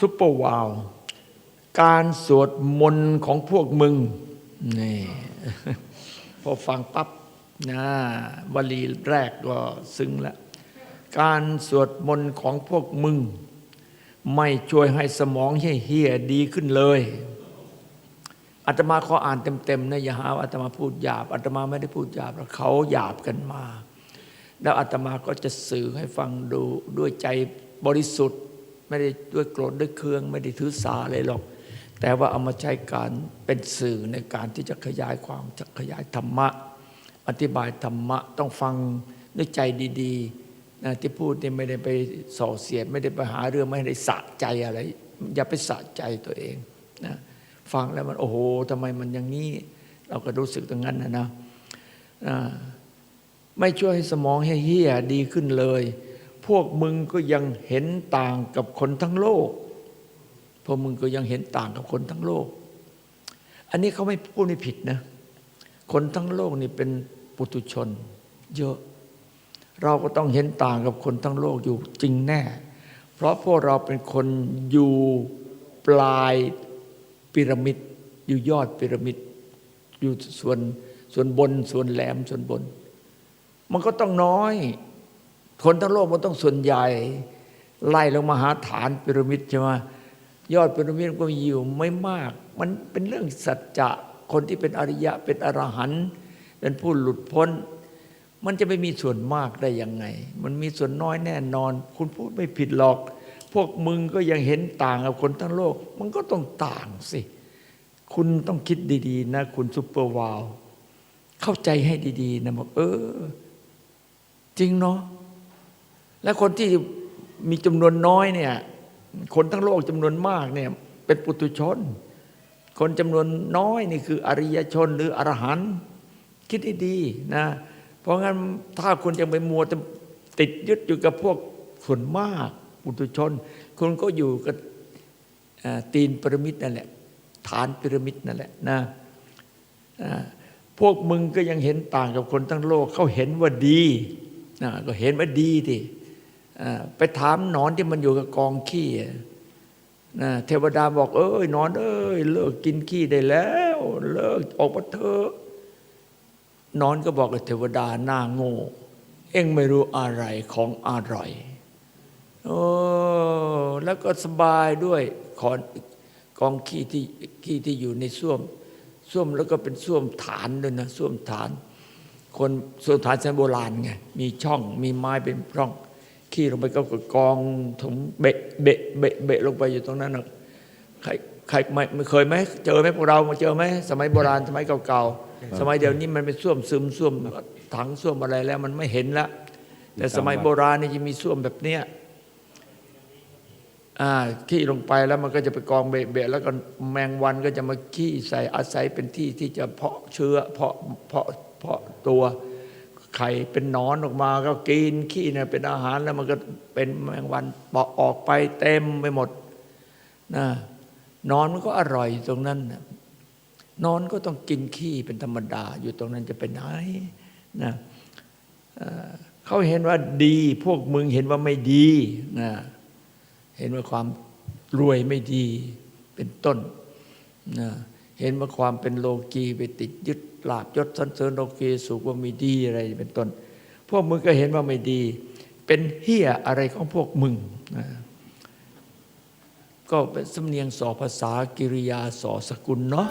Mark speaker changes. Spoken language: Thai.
Speaker 1: ซุปเปอร์วาว การสวดมนต์ของพวกมึงนี่พอฟังปั๊บนะวลีแรกก็ซึ้งแล้วการสวดมนต์ของพวกมึง ไม่ช่วยให้สมองเฮี้ยดีขึ้นเลยอาตมาขออ่านเต็มๆนะอย่าหาวอาตมาพูดหยาบอาตมาไม่ได้พูดหยาบเขาหยาบกันมา แล้วอาตมาก็จะสื่อให้ฟังดูด้วยใจบริสุทธิ์ ไม่ได้ด้วยโกรธด้วยเคือง ไม่ได้ถือสาอะไรหรอก แต่ว่าเอามาใช้การเป็นสื่อในการที่จะขยายความจะขยายธรรมะ อธิบายธรรมะต้องฟังด้วยใจดีๆนะที่พูดนี่ไม่ได้ไปส่อเสียด ไม่ได้ไปหาเรื่องไม่ได้สะใจอะไร อย่าไปสะใจตัวเองนะฟังแล้วมันโอ้โหทำไมมันอย่างนี้ เราก็รู้สึกตรงนั้นนะนะไม่ช่วยให้สมองให้เฮี้ยดีขึ้นเลย พวกมึงก็ยังเห็นต่างกับคนทั้งโลก พวกมึงก็ยังเห็นต่างกับคนทั้งโลก อันนี้เขาไม่พูดไม่ผิดนะ คนทั้งโลกนี่เป็นปุถุชน เยอะ เราก็ต้องเห็นต่างกับคนทั้งโลกอยู่จริงแน่ เพราะพวกเราเป็นคนอยู่ปลายพีระมิด อยู่ยอดพีระมิด อยู่ส่วนส่วนบนส่วนแหลมส่วนบน มันก็ต้องน้อย คนทั้งโลกมันต้องส่วนใหญ่ ไล่ลงมาหาฐานพีระมิดใช่ไหมยอดพีระมิดก็มีอยู่ไม่มาก มันเป็นเรื่องสัจจะคนที่เป็นอริยะเป็นอรหันต์เป็นผู้หลุดพ้น มันจะไม่มีส่วนมากได้ยังไง มันมีส่วนน้อยแน่นอน คุณพูดไม่ผิดหรอก พวกมึงก็ยังเห็นต่างกับคนทั้งโลก มันก็ต้องต่างสิ คุณต้องคิดดี ๆ นะ คุณซุปเปอร์วาว เข้าใจให้ดี ๆ นะบอกเออ จริงเนาะ และคนที่มีจำนวนน้อยเนี่ยคนทั้งโลกจำนวนมากเนี่ยเป็นปุถุชน คนจำนวนน้อยนี่คืออริยชนหรืออรหันต์คิดให้ดีนะเพราะงั้นถ้าคุณยังไปมัวจะติดยึดอยู่กับพวกส่วนมากปุถุชน คุณก็อยู่กับตีนพีระมิดนั่นแหละ ฐานพีระมิดนั่นแหละนะพวกมึงก็ยังเห็นต่างกับคนทั้งโลกเขาเห็นว่าดีนะก็เห็นว่าดีดิอ่ ไปถามนอนที่มันอยู่กับกองขี้นะเทวดาบอก เอ้ยนอนเอ้ยเลิกกินขี้ได้แล้ว เลิกออกมาเถอะนอนก็บอกกับเทวดาหน้าโง่ เอ็งไม่รู้อะไรของอร่อยโอ้แล้วก็สบายด้วยขอนกองขี้ที่ขี้ที่อยู่ในส้วมส้วมแล้วก็เป็นส้วมฐานด้วยนะส้วมฐาน คนส้วมฐานสมัยโบราณไงมีช่องมีไม้เป็นร่อง ขี้ลงไปก็กองถมเบะเบะเบะเบะลงไปอยู่ตรงนั้นนะใครใครไม่ไม่เคยไหมเจอไหมพวกเรามาเจอไหมสมัยโบราณสมัยเก่าๆสมัยเดี๋ยวนี้มันเป็นส้วมซึมส้วมถังส้วมอะไรแล้วมันไม่เห็นละแต่สมัยโบราณนี่จะมีส้วมแบบเนี้ยอ่าขี้ลงไปแล้วมันก็จะไปกองเบะเบะแล้วก็แมงวันก็จะมาขี้ใส่อาศัยเป็นที่ที่จะเพาะเชื้อเพาะเพาะเพาะตัว ไข่เป็นหนอนออกมาก็กินขี้เนี่ยเป็นอาหารแล้วมันก็เป็นแมงวันเปาะออกไปเต็มไปหมดนะนอนมันก็อร่อยตรงนั้นนะนอนก็ต้องกินขี้เป็นธรรมดา อยู่ตรงนั้นจะเป็นไหนนะเอ่อเขาเห็นว่าดี พวกมึงเห็นว่าไม่ดีนะเห็นว่าความรวยไม่ดีเป็นต้นนะ เห็นว่าความเป็นโลกีไปติดยึดลาบยศสันเสริญโลกีสุขว่ามีดีอะไรเป็นต้น พวกมึงก็เห็นว่าไม่ดี เป็นเฮียอะไรของพวกมึงนะก็เป็นสำเนียงสอภาษากิริยาสอสกุลเนาะ